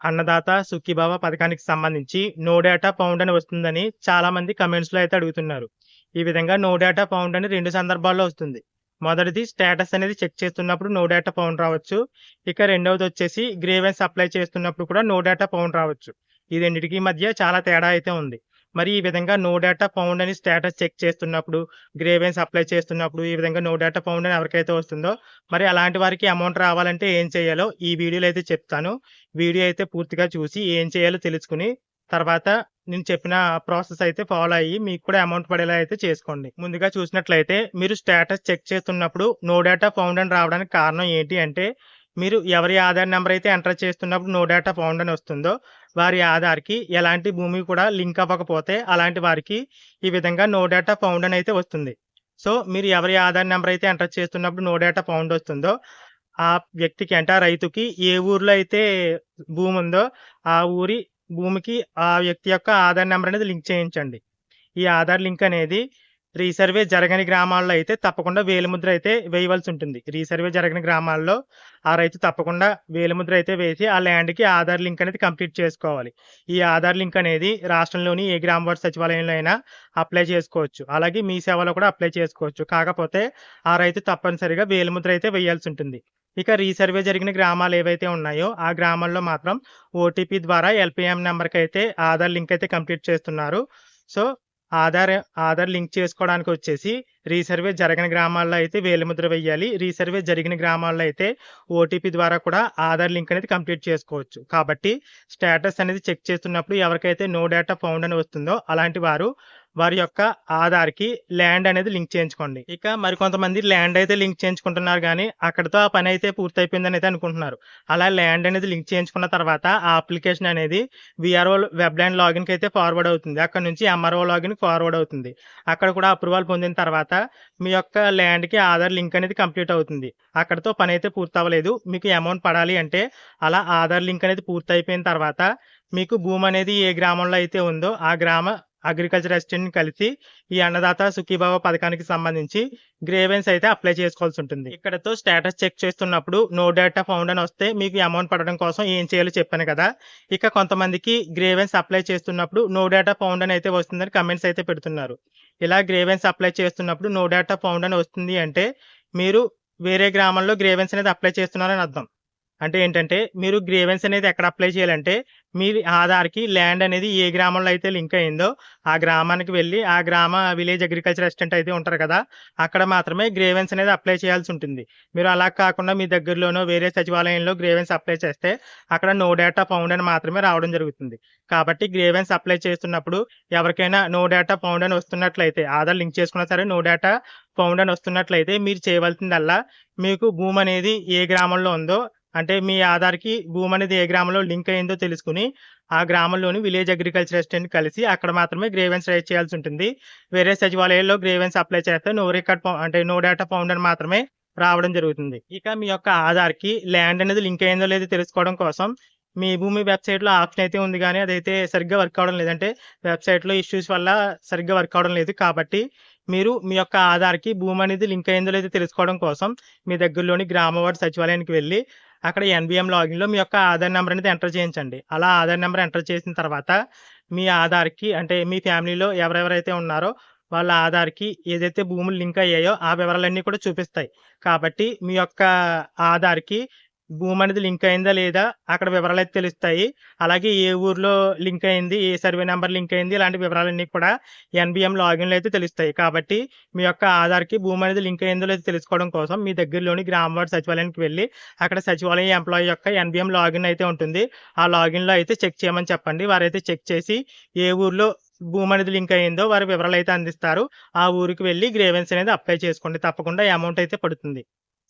అన్నదాత సుఖీభావ పథకానికి సంబంధించి no data pound అని వస్తుందని చాలా మంది కమెంట్స్లో అయితే అడుగుతున్నారు. ఈ విధంగా నో డేటా పౌండ్ అని రెండు సందర్భాల్లో వస్తుంది. మొదటిది స్టేటస్ అనేది చెక్ చేస్తున్నప్పుడు నో డేటా పౌండ్ రావచ్చు. ఇక రెండవది వచ్చేసి గ్రేవెన్స్ అప్లై చేస్తున్నప్పుడు కూడా నో డేటా పౌండ్ రావచ్చు. ఈ రెండింటికి మధ్య చాలా తేడా అయితే ఉంది. మరి ఈ విధంగా నో డేటా ఫౌండ్ అని స్టేటస్ చెక్ చేస్తున్నప్పుడు గ్రేవెన్స్ అప్లై చేస్తున్నప్పుడు ఈ విధంగా నో డేటా ఫౌండ్ అని ఎవరికైతే వస్తుందో మరి అలాంటి వారికి అమౌంట్ రావాలంటే ఏం చేయాలో ఈ వీడియోలో అయితే చెప్తాను. వీడియో అయితే పూర్తిగా చూసి ఏం చేయాలో తెలుసుకుని తర్వాత నేను చెప్పిన ప్రాసెస్ అయితే ఫాలో అయ్యి మీకు కూడా అమౌంట్ పడేలా అయితే చేసుకోండి. ముందుగా చూసినట్లయితే మీరు స్టేటస్ చెక్ చేస్తున్నప్పుడు నో డేటా ఫౌండ్ అని రావడానికి కారణం ఏంటి అంటే మీరు ఎవరి ఆధార్ నెంబర్ అయితే ఎంటర్ చేస్తున్నప్పుడు నో డేటా ఫౌండ్ అని వస్తుందో వారి ఆధార్కి ఎలాంటి భూమి కూడా లింక్ అవ్వకపోతే అలాంటి వారికి ఈ విధంగా నో డేటా ఫౌండ్ అని అయితే వస్తుంది. సో మీరు ఎవరి ఆధార్ నెంబర్ అయితే ఎంటర్ చేస్తున్నప్పుడు నో డేటా ఫౌండ్ వస్తుందో ఆ వ్యక్తికి అంటే ఆ రైతుకి ఏ ఊర్లో అయితే భూమి ఉందో ఆ ఊరి భూమికి ఆ వ్యక్తి యొక్క ఆధార్ నెంబర్ అనేది లింక్ చేయించండి. ఈ ఆధార్ లింక్ అనేది రీసర్వే జరగని గ్రామాల్లో అయితే తప్పకుండా వేలిముద్ర అయితే వేయవలసి ఉంటుంది. రీసర్వే జరగని గ్రామాల్లో ఆ రైతు తప్పకుండా వేలిముద్ర అయితే వేసి ఆ ల్యాండ్కి ఆధార్ లింక్ అనేది కంప్లీట్ చేసుకోవాలి. ఈ ఆధార్ లింక్ అనేది రాష్ట్రంలోని ఏ గ్రామ వార్డు సచివాలయంలో అయినా అప్లై చేసుకోవచ్చు. అలాగే మీ సేవలో కూడా అప్లై చేసుకోవచ్చు. కాకపోతే ఆ రైతు తప్పనిసరిగా వేలిముద్ర అయితే వేయాల్సి ఉంటుంది. ఇక రీసర్వే జరిగిన గ్రామాలు ఏవైతే ఉన్నాయో ఆ గ్రామాల్లో మాత్రం ఓటీపీ ద్వారా ఎల్పిఎం నెంబర్కి అయితే ఆధార్ లింక్ అయితే కంప్లీట్ చేస్తున్నారు. సో ఆధార్ ఆధార్ లింక్ చేసుకోవడానికి వచ్చేసి రీసర్వే జరగని గ్రామాల్లో అయితే వేలిముద్ర వేయాలి రీసర్వే జరిగిన గ్రామాల్లో అయితే ఓటీపీ ద్వారా కూడా ఆధార్ లింక్ అనేది కంప్లీట్ చేసుకోవచ్చు. కాబట్టి స్టేటస్ అనేది చెక్ చేస్తున్నప్పుడు ఎవరికైతే నో డేటా ఫౌండ్ అని వస్తుందో అలాంటి వారు వారి యొక్క ఆధార్కి ల్యాండ్ అనేది లింక్ చేయించుకోండి. ఇక మరికొంతమంది ల్యాండ్ అయితే లింక్ చేయించుకుంటున్నారు కానీ అక్కడతో ఆ పని అయితే పూర్తయిపోయిందని అయితే అనుకుంటున్నారు. అలా ల్యాండ్ అనేది లింక్ చేయించుకున్న తర్వాత ఆ అప్లికేషన్ అనేది విఆర్ఓ వెబ్ ల్యాండ్ లాగిన్కి అయితే ఫార్వర్డ్ అవుతుంది. అక్కడ నుంచి ఎంఆర్ఓ లాగిన్ ఫార్వర్డ్ అవుతుంది. అక్కడ కూడా అప్రూవల్ పొందిన తర్వాత మీ యొక్క ల్యాండ్కి ఆధార్ లింక్ అనేది కంప్లీట్ అవుతుంది. అక్కడతో పని అయితే పూర్తవ్వలేదు. మీకు అమౌంట్ పడాలి అంటే అలా ఆధార్ లింక్ అనేది పూర్తయిపోయిన తర్వాత మీకు భూమి అనేది ఏ గ్రామంలో అయితే ఉందో ఆ గ్రామ అగ్రికల్చర్ అసిస్టెంట్ కలిసి ఈ అన్నదాత సుఖీభావ పథకానికి సంబంధించి గ్రేవెన్స్ అయితే అప్లై చేసుకోవాల్సి ఉంటుంది. ఇక్కడతో స్టేటస్ చెక్ చేస్తున్నప్పుడు నో డేటా ఫౌండ్ అని వస్తే మీకు అమౌంట్ పడడం కోసం ఏం చేయాలో చెప్పాను కదా. ఇక కొంతమందికి గ్రేవెన్స్ అప్లై చేస్తున్నప్పుడు నో డేటా ఫౌండ్ అని అయితే వస్తుందని కమెంట్స్ అయితే పెడుతున్నారు. ఇలా గ్రేవెన్స్ అప్లై చేస్తున్నప్పుడు నో డేటా ఫౌండ్ అని వస్తుంది అంటే మీరు వేరే గ్రామంలో గ్రేవెన్స్ అనేది అప్లై చేస్తున్నారని అర్థం. అంటే ఏంటంటే మీరు గ్రేవెన్స్ అనేది ఎక్కడ అప్లై చేయాలంటే మీ ఆధార్కి ల్యాండ్ అనేది ఏ గ్రామంలో అయితే లింక్ అయిందో ఆ గ్రామానికి వెళ్ళి ఆ గ్రామ విలేజ్ అగ్రికల్చర్ అసిస్టెంట్ అయితే ఉంటారు కదా అక్కడ మాత్రమే గ్రేవెన్స్ అనేది అప్లై చేయాల్సి ఉంటుంది. మీరు అలా కాకుండా మీ దగ్గరలోనో వేరే సచివాలయంలో గ్రేవెన్స్ అప్లై చేస్తే అక్కడ నో డేటా ఫౌండ్ అని మాత్రమే రావడం జరుగుతుంది. కాబట్టి గ్రేవెన్స్ అప్లై చేస్తున్నప్పుడు ఎవరికైనా నో డేటా ఫౌండ్ అని వస్తున్నట్లయితే ఆధార్ లింక్ చేసుకున్నా సరే నో డేటా ఫౌండ్ అని వస్తున్నట్లయితే మీరు చేయవలసిందల్లా మీకు భూమి అనేది ఏ గ్రామంలో ఉందో అంటే మీ ఆధార్కి భూమి అనేది ఏ గ్రామంలో లింక్ అయిందో తెలుసుకుని ఆ గ్రామంలోని విలేజ్ అగ్రికల్చర్ అసిస్టెంట్ కలిసి అక్కడ మాత్రమే గ్రేవెన్స్ రైజ్ చేయాల్సి ఉంటుంది. వేరే సచివాలయాల్లో గ్రేవెన్స్ అప్లై చేస్తే నో రికార్డ్ అంటే నో డేటా ఫౌండ్ అని మాత్రమే రావడం జరుగుతుంది. ఇక మీ యొక్క ఆధార్కి ల్యాండ్ అనేది లింక్ అయిందో లేదో తెలుసుకోవడం కోసం మీ భూమి వెబ్సైట్లో ఆప్షన్ అయితే ఉంది కానీ అదైతే సరిగ్గా వర్క్ అవడం లేదంటే వెబ్సైట్లో ఇష్యూస్ వల్ల సరిగ్గా వర్క్ అవడం లేదు కాబట్టి మీరు మీ యొక్క ఆధార్కి భూమి అనేది లింక్ అయిందో లేదో తెలుసుకోవడం కోసం మీ దగ్గరలోని గ్రామ సచివాలయానికి వెళ్ళి అక్కడ ఎన్బిఎం లాగిన్లో మీ యొక్క ఆధార్ నెంబర్ అనేది ఎంటర్ చేయించండి. అలా ఆధార్ నెంబర్ ఎంటర్ చేసిన తర్వాత మీ ఆధార్కి అంటే మీ ఫ్యామిలీలో ఎవరెవరైతే ఉన్నారో వాళ్ళ ఆధార్కి ఏదైతే భూములు లింక్ అయ్యాయో ఆ వివరాలన్నీ కూడా చూపిస్తాయి. కాబట్టి మీ యొక్క ఆధార్కి భూమి అనేది లింక్ అయిందా లేదా అక్కడ వివరాలు అయితే తెలుస్తాయి. అలాగే ఏ ఊర్లో లింక్ అయింది ఏ సర్వే నెంబర్ లింక్ అయింది ఇలాంటి వివరాలన్నీ కూడా ఎన్బిఎం లాగిన్లో అయితే తెలుస్తాయి. కాబట్టి మీ యొక్క ఆధార్కి భూమి అనేది లింక్ అయిందో లేదో తెలుసుకోవడం కోసం మీ దగ్గరలోని గ్రామ వార్డు సచివాలయానికి వెళ్ళి అక్కడ సచివాలయం ఎంప్లాయీ యొక్క ఎన్బిఎం లాగిన్ అయితే ఉంటుంది. ఆ లాగిన్లో అయితే చెక్ చేయమని చెప్పండి. వారైతే చెక్ చేసి ఏ ఊర్లో భూమి అనేది లింక్ అయిందో వారి వివరాలు అయితే అందిస్తారు. ఆ ఊరికి వెళ్ళి గ్రేవెన్స్ అనేది అప్లై చేసుకోండి. తప్పకుండా అమౌంట్ అయితే పడుతుంది.